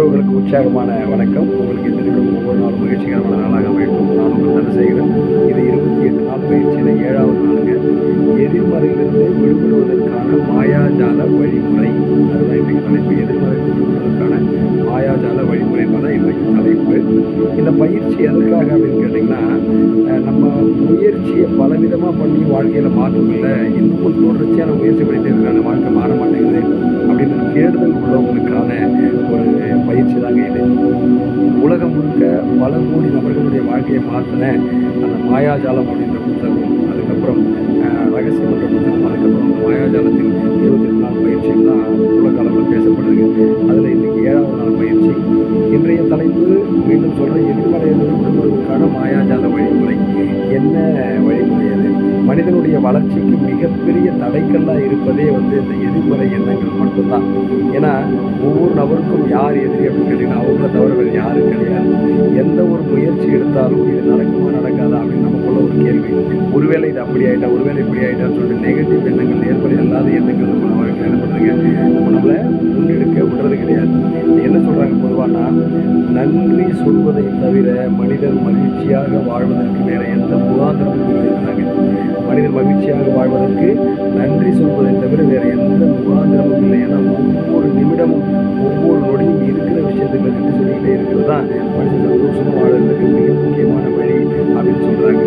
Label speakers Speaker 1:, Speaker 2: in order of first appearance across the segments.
Speaker 1: உறவுகளுக்கு உற்சாகமான வணக்கம். உங்களுக்கு இந்த நிமிடம் ஒவ்வொரு நாளும் மகிழ்ச்சிகரமான நாளாக வேண்டும் நான் உங்கள் தனசேகரன் இது இருபத்தி எட்டு நாள் பயிற்சியில் ஏழாவது நாளுங்க. எதிர்மறையிலிருந்து விடுபடுவதற்கான மாயாஜால வழிமுறை. அதுதான் இன்றைக்கு தலைப்பு. எதிர்மறையிலிருந்து விடுபடுவதற்கான மாயாஜால வழிமுறை தான் இன்றைக்கு தலைப்பு. இந்த பயிற்சி எதற்காக அப்படின்னு கேட்டிங்கன்னா நம்ம முயற்சியை பலவிதமாக பண்ணி வாழ்க்கையில் மாற்றம் இல்லை. இன்னும் தொடர்ச்சியான முயற்சி பண்ணிட்டு இருக்கிறாங்க வாழ்க்கை மாற மாட்டேங்குது அப்படின்னு தேடுதல் உள்ளவங்களுக்கான ஒரு பயிற்சி தாங்க இது. உலகம் முழுக்க பல கோடி நபர்களுடைய வாழ்க்கையை மாற்றின அந்த மாயாஜாலம் அப்படின்ற புத்தகம் அதுக்கப்புறம் ரகசியம் என்ற புத்தகம் அதுக்கப்புறம் அந்த மாயாஜாலத்தின் இருபத்தி எட்டு உள்ள காலத்தில் உலக அளவில் அதில் இன்றைக்கி ஏழாவது நாள் பயிற்சி. இன்றைய தலைப்பு மீண்டும் சொல்கிறேன் எதிர்மறையிலிருந்து விடுபடுவதற்கான மாயாஜால வழிமுறை. என்ன வழிமுறை அது மனிதனுடைய வளர்ச்சிக்கு மிகப்பெரிய தடைக்கல்லாக இருப்பதே வந்து இந்த எதிர்மறை எண்ணங்கள் மட்டும்தான். ஏன்னா ஒவ்வொரு நபருக்கும் யார் எதிரி அப்படின்னு கேட்டிங்கன்னா அவங்கள தவிர வேறு யாரும் கிடையாது. எந்த ஒரு முயற்சி எடுத்தாலும் இது நடக்குமா நடக்காதா அப்படின்னு நமக்குள்ள ஒரு கேள்வி. ஒருவேளை இது அப்படி ஆகிட்டா ஒருவேளை இப்படி ஆயிட்டான்னு சொல்லிட்டு நெகட்டிவ் எண்ணங்கள் நேர்மறை அல்லாத எண்ணங்கள் நம்ம வாழ்க்கையில் என்ன பண்ணுறீங்க நம்ம நம்மளை முன்னெடுக்க விடுறது கிடையாது. என்ன சொல்கிறாங்க பொதுவானா நன்றி சொல்வதை தவிர மனிதன் மகிழ்ச்சியாக வாழ்வதற்கு வேறு எந்த முகாந்திரமும் இருக்கிறாங்க மனிதன் மகிழ்ச்சியாக வாழ்வதற்கு நன்றி சொல்வதை தவிர வேறு எந்த முகாந்திரமும் இல்லை. ஏன்னா ஒவ்வொரு நிமிடமும் ஒவ்வொரு நொடியும் இருக்கிற விஷயத்துக்கள் நன்றி சொல்லிக்கிட்டே இருக்கிறது தான் மனுஷன் சந்தோஷமாக வாழ்கிறதுக்கு மிக முக்கியமான வழி அப்படின்னு சொல்கிறாங்க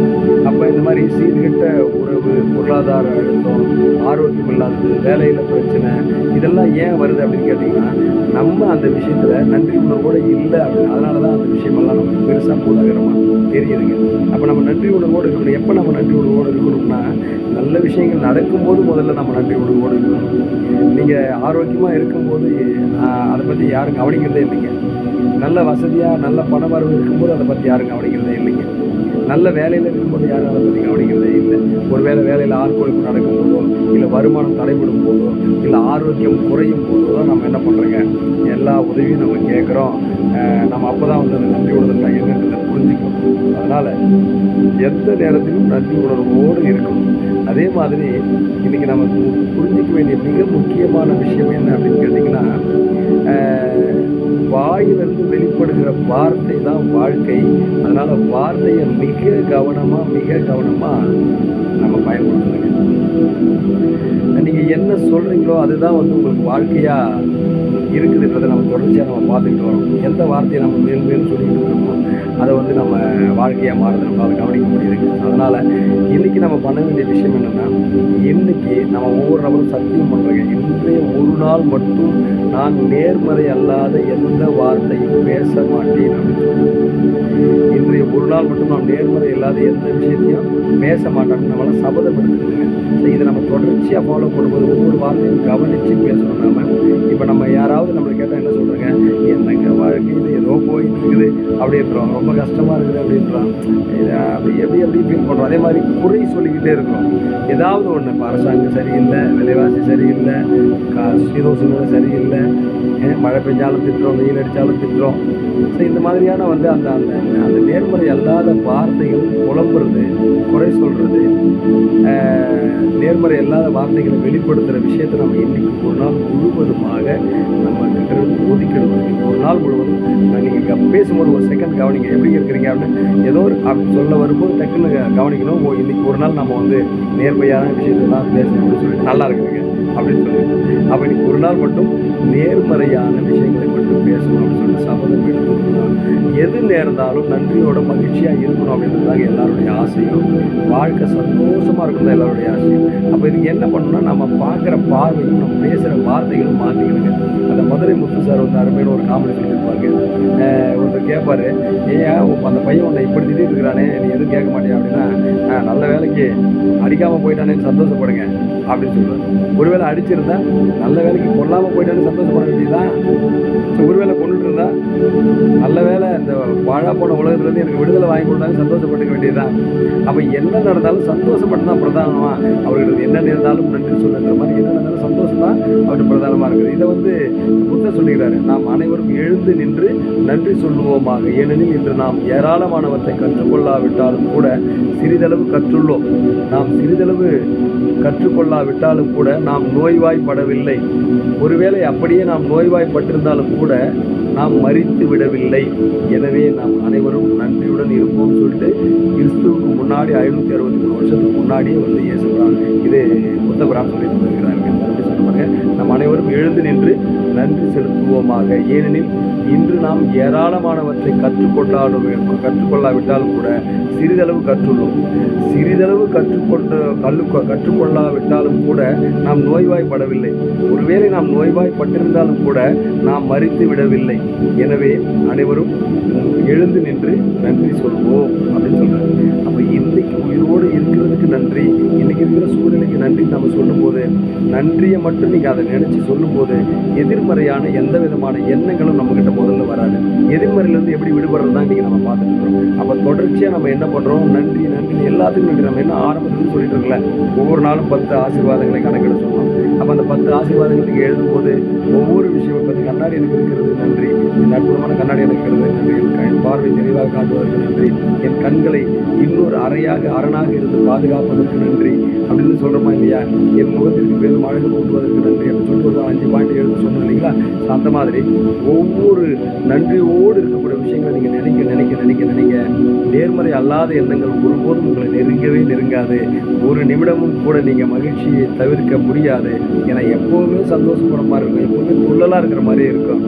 Speaker 1: அப்போ இந்த மாதிரி சீர்கெட்ட உறவு பொருளாதார அழுத்தம் ஆரோக்கியம் இல்லாதது வேலையில் பிரச்சனை இதெல்லாம் ஏன் வருது அப்படின்னு கேட்டிங்கன்னா நம்ம அந்த விஷயத்தில் நன்றி உணர்வோடு இல்லை அப்படின்னு. அதனால தான் அந்த விஷயமெல்லாம் நமக்கு பெருசாக போதாகரமாக தெரியுதுங்க. அப்போ நம்ம நன்றி உணர்வோடு இருக்கணும். எப்போ நம்ம நன்றி உணர்வோடு இருக்கணும்னா நல்ல விஷயங்கள் நடக்கும்போது முதல்ல நம்ம நன்றி உணர்வோடு இருக்கணும். நீங்கள் ஆரோக்கியமாக இருக்கும்போது அதை பற்றி யாரும் கவனிக்கிறதே இல்லைங்க. நல்ல வசதியாக நல்ல பண வரவு இருக்கும்போது அதை பற்றி யாரும் கவனிக்கிறதே இல்லைங்க. நல்ல வேலையில் இருக்கும்போது யாரும் அதை பற்றி கவனிக்கிறதே இல்லை. ஒரு வேளை வேலையில் நடக்கும் நடக்கும்போதோ இல்லை வருமானம் தடைபடும் போதோ இல்லை ஆரோக்கியம் குறையும் போதோ தான் நம்ம என்ன பண்ணுறோங்க எல்லா உதவியும் நம்ம கேட்குறோம். நம்ம அப்போ தான் வந்து அந்த நன்றி உணர்வு என்னன்றதை புரிஞ்சுக்கணும் அதனால் எந்த நேரத்திலும் நன்றி உணர்வோடு இருக்கணும். அதே மாதிரி இன்றைக்கி நம்ம புரிஞ்சிக்க வேண்டிய மிக முக்கியமான விஷயம் என்ன அப்படின்னு கேட்டிங்கன்னா வாயிலிருந்து வெளிப்படுகிற வார்த்தை தான் வாழ்க்கை. அதனால் வார்த்தையை மிக கவனமாக மிக கவனமாக நம்ம பயன்படுத்தணுங்க நீங்கள் என்ன சொல்கிறீங்களோ அதுதான் வந்து உங்களுக்கு வாழ்க்கையாக இருக்குதுன்றதை நம்ம தொடர்ச்சியாக நம்ம பார்த்துக்கிட்டு வரோம். எந்த வார்த்தையை நம்ம மேல் மேலும் சொல்லிக்கிட்டு இருக்கோமோ அதை வந்து நம்ம வாழ்க்கையாக மாறுது நம்மளால் கவனிக்க முடியுது. அதனால் இன்றைக்கி நம்ம பண்ண வேண்டிய விஷயம் என்னென்னா இன்றைக்கி நம்ம ஒவ்வொரு நபரும் சத்தியம் பண்ணுறோங்க இன்றைய ஒரு நாள் மட்டும் நான் நேர்மறை அல்லாத எந்த வார்த்தையும் பேச மாட்டேன் இன்றைய ஒரு நாள் மட்டும் நாம் நேர்மறை இல்லாத எந்த விஷயத்தையும் பேச மாட்டோம் நம்மளால் சபதம் எடுத்துக்கோங்க இதை நம்ம தொடர்ச்சியாக ஃபாலோ பண்ணும்போது ஒவ்வொரு வார்த்தையும் கவனித்து பேசணும் நாம. இப்போ நம்ம யாராவது நம்மளை கேட்டால் என்ன சொல்கிறேங்க என்னங்க வாழ்க்கை ஏதோ போயிட்டு இருக்குது அப்படின்றோம் ரொம்ப கஷ்டமாக இருக்குது அப்படின்றோம் அப்படி எப்படி எப்படி ஃபீல் பண்ணுறோம் அதே மாதிரி குறை சொல்லிக்கிட்டே இருக்கிறோம். ஏதாவது ஒன்று இப்போ அரசாங்கம் சரியில்லை விலைவாசி சரியில்லை கா சீதோசூழ்நிலை சரியில்லை. ஏன்? மழை பெஞ்சாலும் திட்டுறோம் வெயில் அடித்தாலும் திட்டுறோம். ஸோ இந்த மாதிரியான வந்து அந்த அந்த அந்த நேர்மறை அல்லாத வார்த்தைகள் புலம்புறது குறை சொல்கிறது நேர்மறை அல்லாத வார்த்தைகளை வெளிப்படுத்துகிற விஷயத்தை நம்ம இன்றைக்கு ஒரு நாள் முழுவதுமாக நம்ம கிட்ட இருந்து ஒதுக்கிடணும் ஒரு நாள் முழுவதும் நீங்கள் பேசும்போது ஒரு செகண்ட் கவனிங்க. எப்படி இருக்கிறீங்க அப்படின்னு ஏதோ ஒரு சொல்ல வரும்போது டக்குன்னு க- கவனிக்கணும். ஓ இன்னைக்கு ஒரு நாள் நம்ம வந்து நேர்மையான விஷயத்தை தான் பேசணும் அப்படின்னு சொல்லிட்டு நல்லா இருக்குதுங்க அப்படின்னு சொல்லி அப்போ இன்னைக்கு ஒரு நாள் மட்டும் நேர்மறையான விஷயங்களை மட்டும் பேசணும் அப்படின்னு சொல்லிட்டு சபதம் எடுத்துக்கணும் எது நேர்ந்தாலும் நன்றியோட மகிழ்ச்சியாக இருக்கணும் அப்படின்றதாங்க எல்லாருடைய ஆசையும் வாழ்க்கை சந்தோஷமாக இருக்கணும் தான் எல்லாருடைய ஆசையும். அப்போ இதுக்கு என்ன பண்ணணும்னா நம்ம பார்க்குற பார்வையும் நம்ம பேசுகிற வார்த்தைகளும் மாற்றிக்கணுங்க அந்த மதுரை முத்து சார் வந்து அருமையான ஒரு காமெடி சொல்லியிருப்பாங்க ஒருத்தர் கேட்பார் ஏன் அந்த பையன் உன்னை இப்படி திடீர்னு இருக்கிறானே நீ எதுவும் கேட்க மாட்டியா? அப்படின்னா நல்ல வேலைக்கு அடிக்காமல் போயிட்டானேன்னு சந்தோஷப்படுங்க. அப்படின்னு சொல்லுவார் ஒருவேளை அடிச்சிருந்தா நல்ல வேலைக்கு கொல்லாமல் போயிட்டான்னு சந்தோஷப்பட வேண்டியதுதான் ஸோ ஒருவேளை கொண்டுட்டு இருந்தா நல்ல வேலை இந்த வாழா போன உலகத்துலேருந்து எனக்கு விடுதலை வாங்கி கொடுத்தாங்க சந்தோஷப்பட்டுக்க வேண்டியதுதான் அப்போ என்ன நடந்தாலும் சந்தோஷப்பட்டு தான் பிரதானமா அவர்களுக்கு என்ன நேர்ந்தாலும் நன்றி சொல்லுங்கிற மாதிரி என்ன நடந்தாலும் சந்தோஷம் தான் அவருக்கு பிரதானமாக இருக்குது. இதை வந்து புத்தர் சொல்லுகிறாரு நாம் அனைவரும் எழுந்து நின்று நன்றி சொல்லுவோமாக. ஏனெனில் இன்று நாம் ஏராளமானவற்றை கற்றுக்கொள்ளாவிட்டாலும் கூட சிறிதளவு கற்றுள்ளோம். நாம் சிறிதளவு கற்றுக்கொள்ளாவிட்டாலும் கூட நாம் நோய்வாய்ப்படவில்லை. ஒருவேளை அப்படியே நாம் நோய்வாய்ப்பட்டிருந்தாலும் கூட நாம் மறித்து விடவில்லை. எனவே நாம் அனைவரும் நன்றியுடன் இருப்போம் சொல்லிட்டு கிறிஸ்துவுக்கு முன்னாடி ஐநூற்றி அறுபத்தி மூணு வருஷத்துக்கு முன்னாடியே வந்து இயேசுகிறான் இது புத்தபுரான் சொல்லி வருகிறார்கள் அப்படி சொல்ல நம் அனைவரும் எழுந்து நின்று நன்றி செலுத்துவோமாக. ஏனெனில் இன்று நாம் ஏராளமானவற்றை கற்றுக்கொண்டாலும் கற்றுக்கொள்ளாவிட்டாலும் கூட சிறிதளவு கற்றுள்ளோம். சிறிதளவு கற்றுக்கொண்டு கல்லு கற்றுக்கொள்ளாவிட்டாலும் கூட நாம் நோய்வாய்ப்படவில்லை. ஒருவேளை நாம் நோய்வாய்ப்பட்டிருந்தாலும் கூட நாம் மறித்து விடவில்லை எனவே அனைவரும் எழுந்து நின்று நன்றி சொல்வோம் அப்படின்னு சொல்கிறாங்க அப்போ இன்றைக்கு உயிரோடு இருக்கிறதுக்கு நன்றி. இன்றைக்கி இருக்கிற சூழ்நிலைக்கு நன்றி நம்ம சொல்லும்போது நன்றியை மட்டும் நீங்கள் அதை நினச்சி சொல்லும்போது எதிர்மறையான எந்த விதமான எண்ணங்களும் நம்மக்கிட்ட முதல்ல வராது. எதிர்மறையிலேருந்து எப்படி விடுபடுறது தான் இன்றைக்கி நம்ம பார்த்துட்டு அப்போ தொடர்ச்சியாக நம்ம என்ன பண்ணுறோம் நன்றி நன்றி எல்லாத்துக்கும் நன்றி. நம்ம என்ன ஆரம்பத்துன்னு சொல்லிட்டு இருக்கல. ஒவ்வொரு நாளும் பத்து ஆசீர்வாதங்களை கணக்கிட சொன்னோம் அப்போ அந்த பத்து ஆசீர்வாதங்களுக்கு எழுதும்போது ஒவ்வொரு விஷயம் பற்றி கண்ணாடி எனக்கு இருக்கிறது நன்றி. இந்த எனக்கு நன்றி என் கண் பார்வை தெளிவாக காட்டுவதற்கு நன்றி. என் கண்களை இன்னொரு அறையாக அரணாக இருந்து பாதுகாப்பதற்கு நன்றி. அப்படின்னு சொல்கிறோமா இல்லையா? என் முகத்திற்கு மேலும் அழகு கூட்டுவதற்கு நன்றி அப்படின்னு சொல்லிட்டு ஒரு அஞ்சு பாயிண்ட் எழுத சொன்னோம் இல்லைங்களா? அந்த மாதிரி ஒவ்வொரு நன்றியோடு இருக்கும் விஷயங்களை நீங்கள் நினைக்க நினைக்க நினைக்க நினைக்க நேர்மறை அல்லாத எண்ணங்கள் ஒருபோதும் உங்களை நெருங்கவே நெருங்காது. ஒரு நிமிடமும் கூட நீங்கள் மகிழ்ச்சியை தவிர்க்க முடியாது. ஏன்னா எப்போவுமே சந்தோஷப்படுற மாதிரி இருக்கும். எப்போவுமே துள்ளலாக இருக்கிற மாதிரியே இருக்கும்.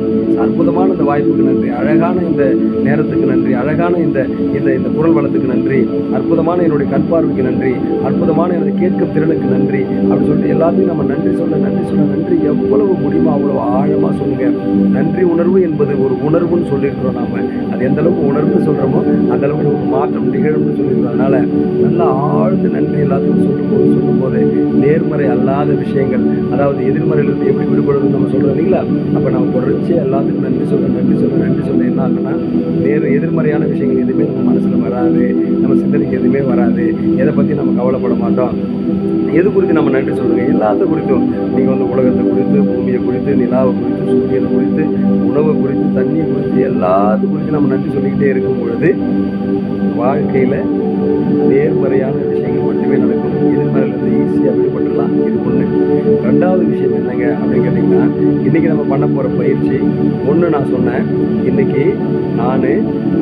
Speaker 1: அற்புதமான இந்த வாய்ப்புக்கு நன்றி. அழகான இந்த நேரத்துக்கு நன்றி. அழகான இந்த இந்த இந்த குரல் வளத்துக்கு நன்றி. அற்புதமான என்னுடைய கண் பார்வைக்கு நன்றி. அற்புதமான எனது கேட்கும் திறனுக்கு நன்றி. அப்படின்னு சொல்லிட்டு எல்லாத்தையும் நம்ம நன்றி சொல்ல நன்றி சொல்ல நன்றி எவ்வளவு முடியுமோ அவ்வளோ ஆழமாக சொல்லுங்கள் நன்றி உணர்வு என்பது ஒரு உணர்வுன்னு சொல்லியிருக்கிறோம் நாம. அது எந்த அளவுக்கு உணர்ந்து சொல்கிறோமோ அந்த அளவுக்கு நமக்கு மாற்றம் நிகழும்னு சொல்லியிருக்கிறோம் நல்லா ஆழ்ந்து நன்றி எல்லாத்துக்கும் சொல்லும்போது சொல்லும்போது நேர்மறை அல்லாத விஷயங்கள் அதாவது எதிர்மறையிலிருந்து எப்படி விடுபடுறதுன்னு நம்ம சொல்கிறோம் இல்லைங்களா? அப்போ நம்ம தொடர்ச்சியாக எல்லாத்துக்கும் நன்றி சொல்ல நன்றி சொல்ல நன்றி சொல்ல என்ன ஆகுன்னா நேர் எதிர்மறையான விஷயங்கள் எதுவுமே நம்ம மனசில் வராது நம்ம சிந்தனைக்கு எதுவுமே வராது. எதை பற்றி நம்ம கவலைப்பட மாட்டோம். எது குறித்து நம்ம நன்றி சொல்லுங்கள் எல்லாத்த குறித்தும் நீங்கள் வந்து உலகத்தை குறித்து பூமியை குறித்து நிலாவை குறித்து சூரியனை குறித்து உணவை குறித்து தண்ணியை குறித்து எல்லாத்து குறித்து நம்ம நன்றி சொல்லிக்கிட்டே இருக்கும் பொழுது வாழ்க்கையில் நேர்மறையான விஷயங்கள் மட்டுமே நடக்கும். எதிர்மறையிலேருந்து ஈஸியாக விடுபட்டுலாம் இது ஒன்று ரெண்டாவது விஷயம் என்னங்க அப்படின்னு கேட்டிங்கன்னா இன்றைக்கி நம்ம பண்ண போகிற பயிற்சி ஒன்று நான் சொன்னேன். இன்றைக்கி நான்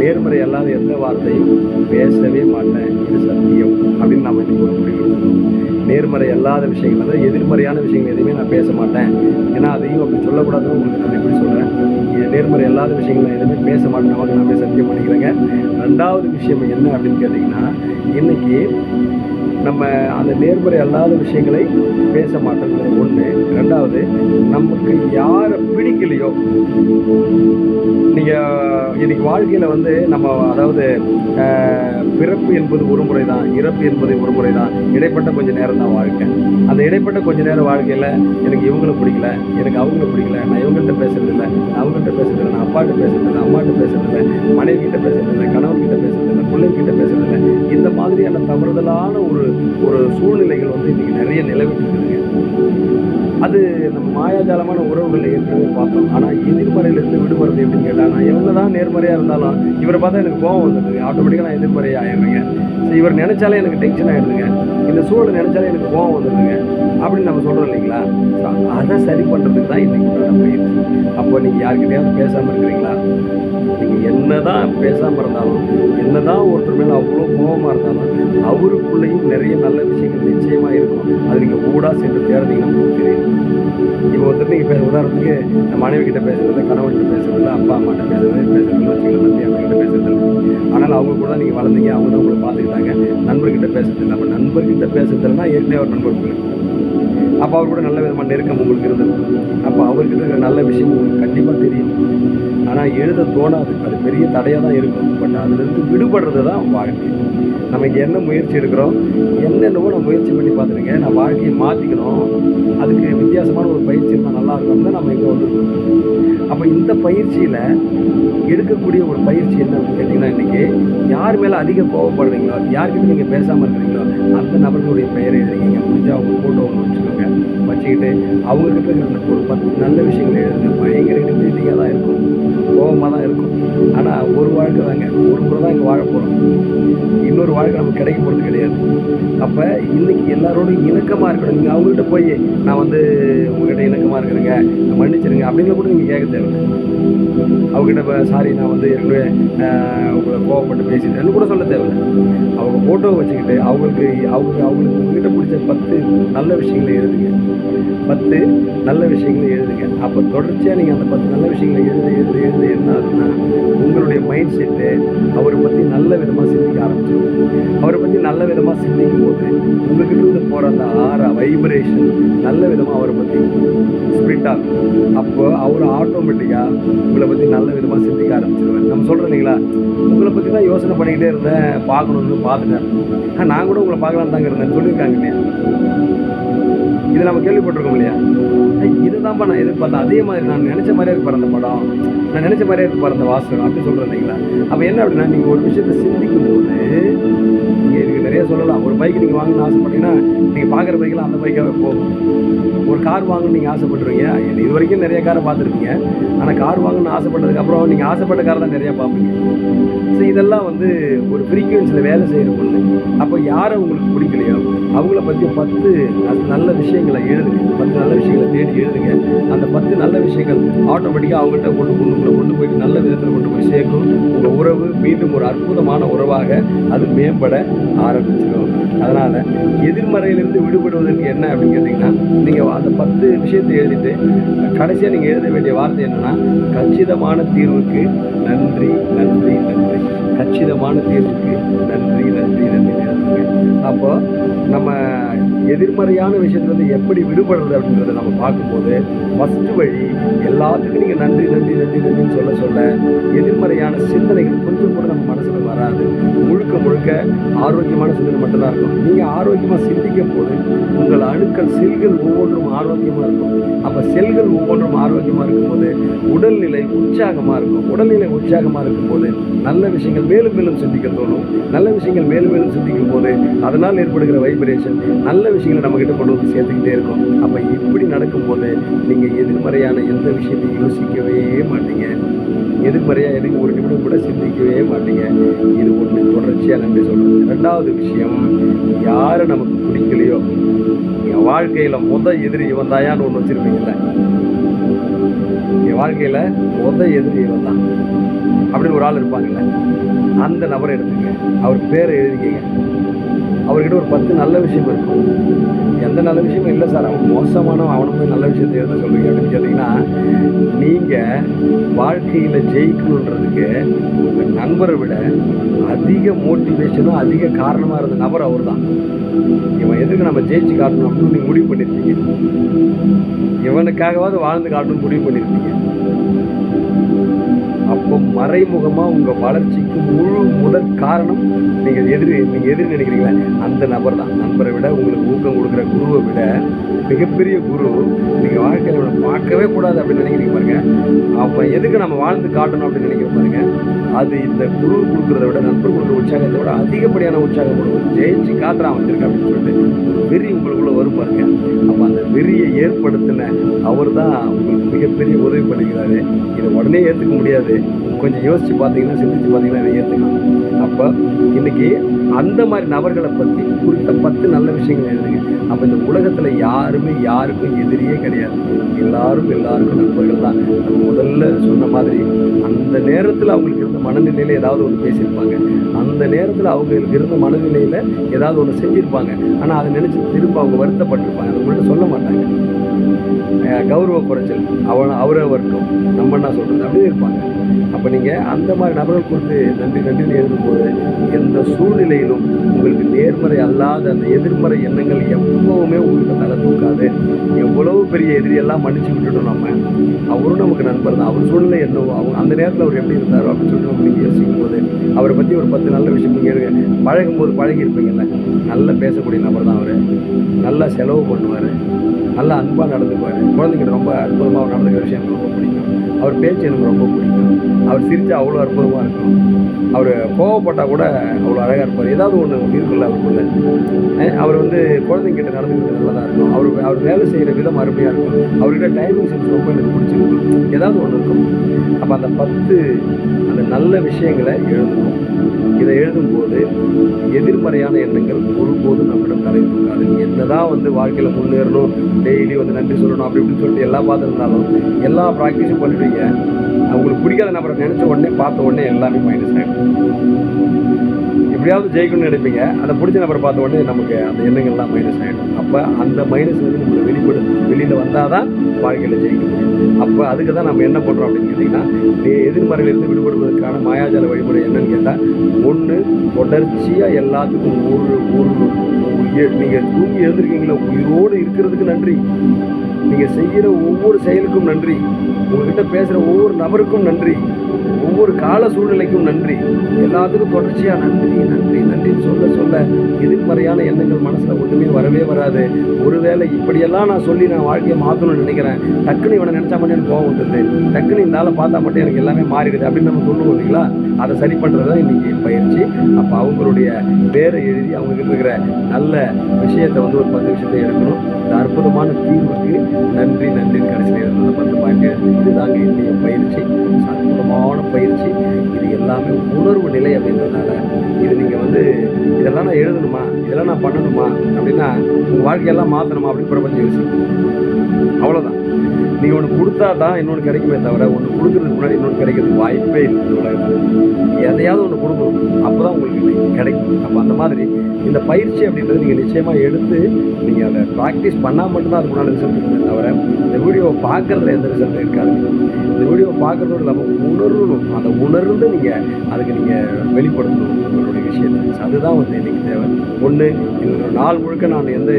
Speaker 1: நேர்மறை அல்லாத எந்த வார்த்தையும் பேசவே மாட்டேன். இது சத்தியம் அப்படின்னு நம்ம இன்றைக்கி ஒரு முடிவு நேர்மறை அல்லாத விஷயங்கள் அதாவது எதிர்மறையான விஷயங்கள் எதுவுமே நான் பேச மாட்டேன். ஏன்னா அதையும் அப்படி சொல்லக்கூடாதுன்னு உங்களுக்கு நான் எப்படி சொல்கிறேன் நேர்மறை அல்லாத விஷயங்கள் நான் எதுவுமே பேச மாட்டேன். நமக்கு நான் போய் சத்தியம் பண்ணிக்கிறேங்க. ரெண்டாவது விஷயம் என்ன அப்படின்னு கேட்டிங்கன்னா இன்றைக்கி நம்ம அந்த நேர்மறை அல்லாத விஷயங்களை பேச மாட்டோங்கிறது ஒன்று ரெண்டாவது நமக்கு யாரை பிடிக்கலையோ நீங்கள் இன்னைக்கு வாழ்க்கையில் வந்து நம்ம அதாவது பிறப்பு என்பது ஒரு முறை தான் இறப்பு என்பது ஒரு முறை தான் இடைப்பட்ட கொஞ்சம் நேரம் தான் வாழ்க்கை. அந்த இடைப்பட்ட கொஞ்ச நேரம் வாழ்க்கையில் எனக்கு இவங்களை பிடிக்கல எனக்கு அவங்கள பிடிக்கல நான் இவங்கள்ட்ட பேசுறதில்ல நான் அவங்கள்ட்ட பேசுறதில்ல நான் அப்பாட்ட பேசுறதில்ல அம்மாட்ட பேசுறதில்ல மனைவி கிட்ட பேசுறதில்ல கணவன்கிட்ட பேசுறதில்ல பிள்ளைகிட்ட பேசுறதில்ல. இந்த மாதிரியான தவறுதலான ஒரு ஒரு சூழ்நிலைகள் வந்து இன்றைக்கி நிறைய நிலவிட்டு இருக்குதுங்க அது நம்ம மாயாஜாலமான உறவுகளை ஏற்கனவே பார்த்தோம். ஆனால் எதிர்மறையிலேருந்து விடுபடுறது எப்படின்னு கேட்டால் நான் எவ்வளோ தான் நேர்மறையாக இருந்தாலும் இவரை பார்த்தா எனக்கு கோவம் வந்துடுது. ஆட்டோமேட்டிக்காக நான் எதிர்மறையாக ஆயிடுறேங்க ஸோ இவர் நினச்சாலே எனக்கு டென்ஷன் ஆகிடுதுங்க இந்த சூழலை நினச்சாலே எனக்கு கோவம் வந்துடுதுங்க. அப்படின்னு நம்ம சொல்கிறோம் இல்லைங்களா? ஸோ அதை சரி பண்ணுறதுக்கு தான் இன்றைக்கி உண்டான பயிற்சி அப்போ நீங்கள் யார்கிட்டயாவது பேசாமல் இருக்கிறீங்களா? நீங்கள் என்னதான் பேசாமல் இருந்தாலும் என்னதான் ஒருத்தர் மேலே அவ்வளோ கோபமாக இருந்தாலும் அவருக்குள்ளேயும் நிறைய நல்ல விஷயங்கள் நிச்சயமாக இருக்கும். அது நீங்கள் ஊடா சென்று தேர்ந்தீங்கன்னா உங்களுக்கு தெரியும். இப்போ ஒருத்தர் நீங்கள் பேச உதாரணத்துக்கு மனைவி கிட்ட பேசுறது கணவன்கிட்ட பேசுறது பேசுறதில்ல அப்பா அம்மாட்ட பேசுறது பேசுறதுன்னு வச்சுக்கலாம் தம்பி அவங்ககிட்ட பேசுறது. பேசுறதில்ல ஆனால் அவங்க கூட நீங்கள் வளர்ந்தீங்க அவங்க தான் உங்களை பார்த்துக்கிட்டாங்க. நண்பர்கிட்ட பேசுறதில்லை அப்போ நண்பர்கிட்ட பேசுறதில்லைன்னா ஏற்கனவே ஒரு நண்பர் உங்களுக்கு அப்போ அவர் கூட நல்ல விதமான நெருக்கம் உங்களுக்கு இருந்தது அப்போ அவர்கிட்ட இருக்கிற நல்ல விஷயம் உங்களுக்கு கண்டிப்பாக தெரியும். ஆனால் எழுத தோணாது. அது பெரிய தடையாக தான் இருக்கும். பட் அதுலேருந்து விடுபடுறது தான் வாழ்க்கை. நம்ம இங்கே என்ன முயற்சி எடுக்கிறோம்? என்னென்னவோ நான் முயற்சி பண்ணி பார்த்துருக்கேன். நான் வாழ்க்கையை மாற்றிக்கணும் அதுக்கு வித்தியாசமான ஒரு பயிற்சி இருந்தால் நல்லா இருக்கும்னு நம்ம இங்கே வந்துருக்கோம் அப்போ இந்த பயிற்சியில் எடுக்கக்கூடிய ஒரு பயிற்சி என்ன அப்படின்னு கேட்டிங்கன்னா இன்றைக்கி யார் மேலே அதிக கோவப்படுறீங்களோ யார்கிட்ட நீங்கள் பேசாமல் இருக்கிறீங்களோ அந்த நபர்களுடைய பெயரை எழுதிங்க முடிஞ்சால் அவங்க ஃபோட்டோ ஒன்று வச்சுக்கிட்டு அவங்கக்கிட்ட இருக்கிற ஒரு பத்து நல்ல விஷயங்கள் எழுதுங்க பயங்கர இன்ட்ரெஸ்டிங்காக தான் இருக்கும். கோபமாக தான் இருக்கும். ஆனால் ஒரு வாழ்க்கை தாங்க. ஒரு முறை தான் இங்கே வாழ போகிறோம் ஒரு வாழ்க்கை நமக்கு கிடைக்க போகிறது கிடையாது. அப்போ இன்னைக்கு எல்லாரோடும் இணக்கமாக இருக்கணும். நீங்கள் அவங்கள்ட்ட போய் நான் வந்து உங்கள்கிட்ட இணக்கமாக இருக்கிறேங்க. மன்னிச்சிருங்க. அப்படின்னு கூட நீங்கள் கேட்க தேவையில்லை. அவங்ககிட்ட சாரி நான் வந்து ஏற்கனவே உங்களை கோவப்பட்டு பேசிட்டேன்னு கூட சொல்ல தேவையில்லை. அவங்க ஃபோட்டோவை வச்சுக்கிட்டு அவங்களுக்கு அவங்க அவங்களுக்கு உங்ககிட்ட பிடிச்ச பத்து நல்ல விஷயங்களை எழுதுங்க. பத்து நல்ல விஷயங்களை எழுதுங்க. அப்போ தொடர்ச்சியாக நீங்கள் அந்த பத்து நல்ல விஷயங்களை எழுத எழுத எழுத என்ன ஆகுதுன்னா உங்களுடைய மைண்ட் செட்டு அவரை பற்றி நல்ல விதமாக சிந்திக்க ஆரம்பிச்சிடும் அவரை பற்றி நல்ல விதமாக சிந்திக்கும் போது உங்ககிட்ட இருந்து போகிற அந்த ஆற வைப்ரேஷன் நல்ல விதமாக அவரை பற்றி ஸ்ப்ரிட் ஆகும். அப்போ அவர் ஆட்டோமேட்டிக்காக உங்களை பற்றி நல்ல விதமாக சிந்திக்க ஆரம்பிச்சிருவார். நம்ம சொல்கிறோம் இல்லைங்களா? உங்களை பற்றி தான் யோசனை பண்ணிக்கிட்டே இருந்தேன் பார்க்கணுன்னு பார்த்துட்டேன். நான் கூட உங்களை பார்க்கலாம் தாங்க இருந்தேன். சொல்லியிருக்காங்க இல்லையா? இது நம்ம கேள்விப்பட்டிருக்கோம் இல்லையா? இதுதான்ப்பா நான் எதிர்பார்த்தேன். அதே மாதிரி நான் நினச்ச மாதிரியே இருக்கு அந்த படம். நான் நினச்ச மாதிரியே பிறந்த அந்த வாசகம் அப்படி சொல்கிறேன் இல்லைங்களா? அப்போ என்ன அப்படின்னா நீங்கள் ஒரு விஷயத்தை சிந்திக்கும் போது நீங்கள் இதுக்கு நிறைய சொல்லலாம். ஒரு பைக் நீங்கள் வாங்கணும்னு ஆசைப்பட்டீங்கன்னா நீங்கள் பார்க்குற பைக்கெலாம் அந்த பைக்காகவே போகும். கார் வாங்கணும்னு நீங்கள் ஆசைப்பட்டுருவீங்க இது வரைக்கும் நிறைய காரை பார்த்துருப்பீங்க. ஆனால் கார் வாங்கணும்னு ஆசைப்பட்டதுக்கப்புறம் நீங்கள் ஆசைப்பட்ட காரை தான் நிறையா பார்ப்பீங்க. ஸோ இதெல்லாம் வந்து ஒரு ஃப்ரீக்குவென்சியில் வேலை செய்கிற பொண்ணு. அப்போ யாரை உங்களுக்கு பிடிக்கலையோ அவங்கள பற்றி பத்து நல்ல விஷயங்களை எழுதுங்க. பத்து நல்ல விஷயங்களை தேடி எழுதுங்க. அந்த பத்து நல்ல விஷயங்கள் ஆட்டோமேட்டிக்காக அவங்கள்ட்ட கொண்டு கொண்டு உங்களை கொண்டு போயிட்டு நல்ல விதத்தில் கொண்டு போய் சேர்க்கும். உங்கள் உறவு மீண்டும் ஒரு அற்புதமான உறவாக அது மேம்பட ஆரம்பிச்சிடும். அதனால் எதிர்மறையிலிருந்து விடுபடுவதற்கு என்ன அப்படின்னு கேட்டிங்கன்னா நீங்கள் அந்த பத்து விஷயத்தை எழுதிட்டு கடைசியாக நீங்கள் எழுத வேண்டிய வார்த்தை என்னென்னா கச்சிதமான தீர்வுக்கு நன்றி நன்றி நன்றி. கச்சிதமான தீர்வுக்கு நன்றி நன்றி நன்றி நன்றி. அப்போ நம்ம எதிர்மறையான விஷயத்துலேருந்து எப்படி விடுபடுறது அப்படின்றத நம்ம பார்க்கும்போது ஃபஸ்ட்டு வழி எல்லாத்துக்கும் நீங்கள் நன்றி நன்றி நன்றி நன்றின்னு சொல்ல சொல்ல எதிர்மறையான சிந்தனைகள் கொஞ்சம் கூட நம்ம மனசில் வராது. முழுக்க முழுக்க ஆரோக்கியமான சிந்தனை மட்டும்தான் இருக்கும். நீங்கள் ஆரோக்கியமாக சிந்திக்கும் போது உங்கள் அணுக்கள் செல்கள் ஒவ்வொன்றும் ஆரோக்கியமாக இருக்கும். அப்போ செல்கள் ஒவ்வொன்றும் ஆரோக்கியமாக இருக்கும்போது உடல்நிலை உற்சாகமாக இருக்கும். உடல்நிலை உற்சாகமாக இருக்கும்போது நல்ல விஷயங்கள் மேலும் மேலும் சிந்திக்க தோணும். நல்ல விஷயங்கள் மேலும் மேலும் சிந்திக்கும் போது அதனால் ஏற்படுகிற வைப்ரேஷன் நல்ல விஷயங்களை நம்மக்கிட்ட கொண்டு வந்து சேர்த்துக்கிட்டே இருக்கும் அப்போ இப்படி நடக்கும்போது நீங்கள் எதிர்மறையான எந்த விஷயத்தையும் யோசிக்கவே மாட்டீங்க. எதிர்மறையாக எதுக்கு ஒரு நிமிடம் கூட சிந்திக்கவே மாட்டீங்க. இது ஒன்று தொடர்ச்சியாக நன்றி சொல்கிறது ரெண்டாவது விஷயம் யாரை நமக்கு பிடிக்கலையோ என் வாழ்க்கையில் முத எதிரி இவன் தாயான்னு ஒன்று வச்சுருப்பீங்கல்ல. என் வாழ்க்கையில் முத எதிரி இவன் தான். அப்படின்னு ஒரு ஆள் இருப்பாங்கல்ல. அந்த நபரை எடுத்துங்க அவர் பேரை எழுதிக்கங்க. அவர்கிட்ட ஒரு பத்து நல்ல விஷயம் இருக்கும் எந்த நல்ல விஷயமும் இல்லை சார். அவன் மோசமானவன் அவனை போய் நல்ல விஷயத்தை எழுத சொல்லுங்க அப்படின்னு கேட்டிங்கன்னா நீங்கள் வாழ்க்கையில் ஜெயிக்கணுன்றதுக்கு உங்கள் நண்பரை விட அதிக மோட்டிவேஷனும் அதிக காரணமாக இருந்த நபர் அவர் தான் இவன் எதுக்கு நம்ம ஜெயிச்சு காட்டணும் அப்படின்னு நீங்கள் முடிவு பண்ணியிருக்கீங்க இவனுக்காகவாவது வாழ்ந்து காட்டணும்னு முடிவு பண்ணியிருக்கீங்க அப்போ மறைமுகமாக உங்கள் வளர்ச்சிக்கு முழு முதல் காரணம் நீங்கள் எதிர் நீங்கள் எதிர் நினைக்கிறீங்களா? அந்த நபர் தான். நண்பரை விட உங்களுக்கு ஊக்கம் கொடுக்குற குருவை விட மிகப்பெரிய குரு நீங்கள் வாழ்க்கையில் இவனை பார்க்கவே கூடாது அப்படின்னு நினைக்கிறீங்க பாருங்க. அப்போ எதுக்கு நம்ம வாழ்ந்து காட்டணும் அப்படின்னு நினைக்கிற பாருங்க. அது இந்த குரு கொடுக்குறத விட நண்பர் கொடுக்குற உற்சாகத்தை விட அதிகப்படியான உற்சாகம் கொடுக்கும். ஜெயிச்சு காட்டுறான் வந்திருக்கேன் அப்படின்னு சொல்லிட்டு வெறி உங்களுக்குள்ளே வரும் பாருங்க. அப்போ அந்த வெறியை ஏற்படுத்தின அவர் தான் உங்களுக்கு மிகப்பெரிய உதவி பண்ணிக்கிறாரு. இதை உடனே ஏற்றுக்க முடியாது. கொஞ்சம் யோசித்து பார்த்தீங்கன்னா சிந்திச்சு பார்த்தீங்கன்னா இதை ஏற்றுக்கலாம் அப்போ இன்னைக்கு அந்த மாதிரி நபர்களை பற்றி குறித்த பத்து நல்ல விஷயங்கள் எழுதுங்க. அப்போ இந்த உலகத்தில் யாருமே யாருக்கும் எதிரியே கிடையாது. எல்லாரும் எல்லாருக்கும் நண்பர்கள் தான். நம்ம முதல்ல சொன்ன மாதிரி அந்த நேரத்தில் அவங்களுக்கு இருந்த மனநிலையில் ஏதாவது ஒன்று பேசியிருப்பாங்க. அந்த நேரத்தில் அவங்களுக்கு இருந்த மனநிலையில் ஏதாவது ஒன்று செஞ்சுருப்பாங்க. ஆனால் அதை நினச்சி திரும்ப அவங்க வருத்தப்பட்டிருப்பாங்க. அதை உங்கள்கிட்ட சொல்ல மாட்டாங்க. கௌரவ குறைச்சல். அவன் அவரை வரட்டும் நம்ம என்ன சொல்கிறது அப்படியே இருப்பாங்க. அப்போ நீங்கள் அந்த மாதிரி நபர்கள் குறித்து நன்றி நன்றின்னு எழுதும்போது எந்த சூழ்நிலையிலும் உங்களுக்கு நேர்மறை அல்லாத அந்த எதிர்மறை எண்ணங்கள் எப்பவுமே உங்களுக்கு தலை தூக்காது. எவ்வளவு பெரிய எதிரியெல்லாம் மன்னிச்சு விட்டுட்டோம் நம்ம. அவரும் நமக்கு நண்பர் தான். அவர் சூழ்நிலை என்னவோ அவங்க அந்த நேரத்தில் அவர் எப்படி இருந்தாரோ அப்படின்னு சொல்லி நம்ம நீங்கள் யோசிக்கும் போது அவரை பற்றி ஒரு பத்து நல்ல விஷயம் நீங்கள் எழுதுங்க பழகும் போது பழகி இருப்பீங்கல்ல நல்லா பேசக்கூடிய நபர் தான் அவர். நல்லா செலவு பண்ணுவார். நல்லா அன்பாக நடந்துக்குவார். குழந்தைங்கிட்ட ரொம்ப அற்புதமாக அவர் நடந்துக்கிற விஷயம் எனக்கு ரொம்ப பிடிக்கும். அவர் பேச்சு எனக்கு ரொம்ப பிடிக்கும். அவர் சிரித்தா அவ்வளோ அற்புதமாக இருக்கும். அவர் கோவப்பட்டால் கூட அவ்வளோ அழகாக இருப்பார். ஏதாவது ஒன்று இருக்குல்ல அவருக்குள்ள. அவர் வந்து குழந்தைங்கிட்ட நடந்துக்கிறது நல்லதாக இருக்கும். அவர் அவர் வேலை செய்கிற விதம் அருமையாக இருக்கும். அவர்கிட்ட டைமிங் சென்ஸ் ரொம்ப எனக்கு பிடிச்சிருக்கும் ஏதாவது ஒன்று இருக்கும். அப்போ அந்த பத்து அந்த நல்ல விஷயங்களை எழுதணும் இதை எழுதும்போது எதிர்மறையான எண்ணங்கள் ஒருபோதும் நம்மிடம் தலை தூக்காது நீ என்னதான் வந்து வாழ்க்கையில் முன்னேறணும் டெய்லி வந்து நன்றி சொல்லணும் அப்படி இப்படின்னு சொல்லிட்டு எல்லாம் பார்த்துருந்தாலும் எல்லா ப்ராக்டிஸும் பண்ணிடுவீங்க உங்களுக்கு பிடிக்காத நபரை நினச்ச உடனே பார்த்த உடனே எல்லாமே மைனஸ் ஆகிடும் எப்படியாவது ஜெயிக்கணும்னு நினைப்பீங்க. அதை பிடிச்ச நபரை பார்த்த உடனே நமக்கு அந்த எண்ணங்கள்லாம் மைனஸ் ஆகிடும் அப்போ அந்த மைனஸ் வந்து நம்மளை வெளிப்படும். வெளியில் வந்தால் தான் வாழ்க்கையில் ஜெயிக்க முடியும். அப்போ அதுக்கு தான் நம்ம என்ன பண்ணுறோம் அப்படின்னு கேட்டிங்கன்னா எதிர்மறையிலிருந்து விடுபடுவதற்கான மாயாஜால வழிமுறை என்னன்னு கேட்டால் ஒன்று தொடர்ச்சியாக எல்லாத்துக்கும் ஒரு ஒரு நீங்கள் தூங்கி எழுந்திருக்கீங்களா? உயிரோடு இருக்கிறதுக்கு நன்றி. நீங்கள் செய்கிற ஒவ்வொரு செயலுக்கும் நன்றி. உங்ககிட்ட பேசுகிற ஒவ்வொரு நபருக்கும் நன்றி. ஒவ்வொரு கால சூழ்நிலைக்கும் நன்றி. எல்லாத்துக்கும் தொடர்ச்சியாக நன்றி நன்றி நன்றின்னு சொல்ல சொல்ல எதிர்மறையான எண்ணங்கள் மனசில் ஒன்றுமே வரவே வராது. ஒருவேளை இப்படியெல்லாம் நான் சொல்லி நான் வாழ்க்கையை மாற்றணும்னு நினைக்கிறேன். டக்குன்னு இவனை நினச்சா மட்டும் எனக்கு கோவம் வந்துடுது டக்குன்னு இந்த ஆளை பார்த்தா மட்டும் எனக்கு எல்லாமே மாறிடுது அப்படின்னு நம்ம சொல்லுவோம் இல்லைங்களா? அதை சரி பண்ணுறது தான் இன்றைக்கி பயிற்சி. அப்போ அவங்களுடைய பேரை எழுதி அவங்ககிட்ட இருக்கிற நல்ல விஷயத்தை வந்து ஒரு பத்து விஷயத்தை எடுக்கணும். இந்த அற்புதமான தீர்வுக்கு நன்றி நன்றி. கடைசியில் இருந்தது பத்து பாயிண்ட் இதுதாங்க இந்திய பயிற்சி. அற்புதமான பயிற்சி. இது எல்லாமே உணர்வு நிலை அப்படின்றதுனால இது நீங்கள் வந்து இதெல்லாம் நான் எழுதணுமா? இதெல்லாம் நான் பண்ணணுமா? அப்படின்னா உங்கள் வாழ்க்கையெல்லாம் மாற்றணுமா அப்படின்னு பிரபஞ்சம் யோசிக்கும். அவ்வளோதான் நீங்கள் ஒன்று கொடுத்தா தான் இன்னொன்று கிடைக்குமே தவிர ஒன்று கொடுக்கறதுக்கு முன்னாடி இன்னொன்று கிடைக்கிறதுக்கு வாய்ப்பே இல்லை உலகத்தில். எதையாவது ஒன்று கொடுக்கணும். அப்போ தான் உங்களுக்கு கிடைக்கும். அப்போ அந்த மாதிரி இந்த பயிற்சி அப்படின்றது நீங்கள் நிச்சயமாக எடுத்து நீங்கள் அதை ப்ராக்டிஸ் பண்ணால் மட்டும்தான் அதுக்குண்டான ரிசல்ட் இருக்குது தவிர இந்த வீடியோவை பார்க்குறதுல எந்த ரிசல்ட் இருக்காது. இந்த வீடியோவை பார்க்குறதோடு இல்லாமல் உணரணும். அதை உணர்ந்து நீங்கள் அதுக்கு நீங்கள் வெளிப்படுத்தணும் உங்களுடைய விஷயத்தை. அதுதான் வந்து இன்றைக்கி தேவை. ஒன்று இந்த நாள் முழுக்க நான் எந்த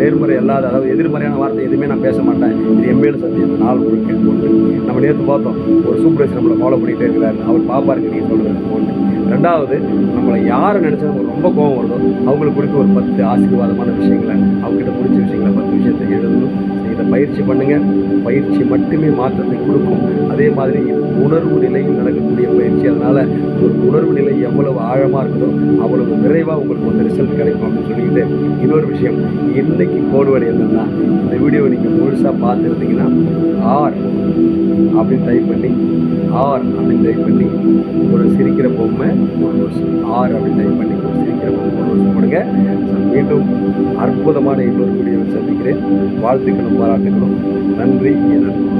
Speaker 1: நேர்மறை இல்லாத அதாவது எதிர்மறையான வார்த்தை எதுவுமே நான் பேச மாட்டேன். இது எம்மேல சத்தியம். நாள் முழுக்க ஒன்று நம்ம நேற்று பார்த்தோம் ஒரு சூப்பர்வைசர் நம்மளை ஃபாலோ பண்ணிகிட்டே இருக்கிறாரு. அவர் பாப்பாருக்கு நீங்கள் சொல்கிறது ஒன்று ரெண்டாவது நம்மளை யாரை நினச்சா நமக்கு ரொம்ப கோவம் வருதோ அவங்களுக்கு கொடுக்க ஒரு பத்து ஆசீர்வாதமான விஷயங்களை அவங்ககிட்ட பிடிச்ச விஷயங்களை பத்து விஷயத்தை எழுதணும். இதை பயிற்சி பண்ணுங்கள் பயிற்சி மட்டுமே மாற்றத்தை கொடுக்கும். அதே மாதிரி இது உணர்வு நிலையில் நடக்கக்கூடிய பயிற்சி. அதனால் ஒரு உணர்வு நிலை எவ்வளவு ஆழமாக இருக்குதோ அவ்வளவு விரைவாக உங்களுக்கு வந்து ரிசல்ட் கிடைக்கும் அப்படின்னு சொல்லிக்கிட்டு இன்னொரு விஷயம் இன்னைக்கு கோடுவரை என்னன்னா இந்த வீடியோவை நீங்கள் முழுசாக பார்த்துருந்தீங்கன்னா ஆர் அப்படின்னு டைப் பண்ணி ஆர் அப்படின்னு டைப் பண்ணி ஒரு சிரிக்கிற பொம்மை ஒரு வருஷம் ஆர் அப்படின்னு டைப் பண்ணி ஒரு சிரிக்கிற பொம்மை ஒரு வருஷம் போடுங்க. மீண்டும் அற்புதமான இன்னொரு வீடியோவை சந்திக்கிறேன். வாழ்த்துக்களும் பாராட்டுகளும். நன்றி என் அன்பு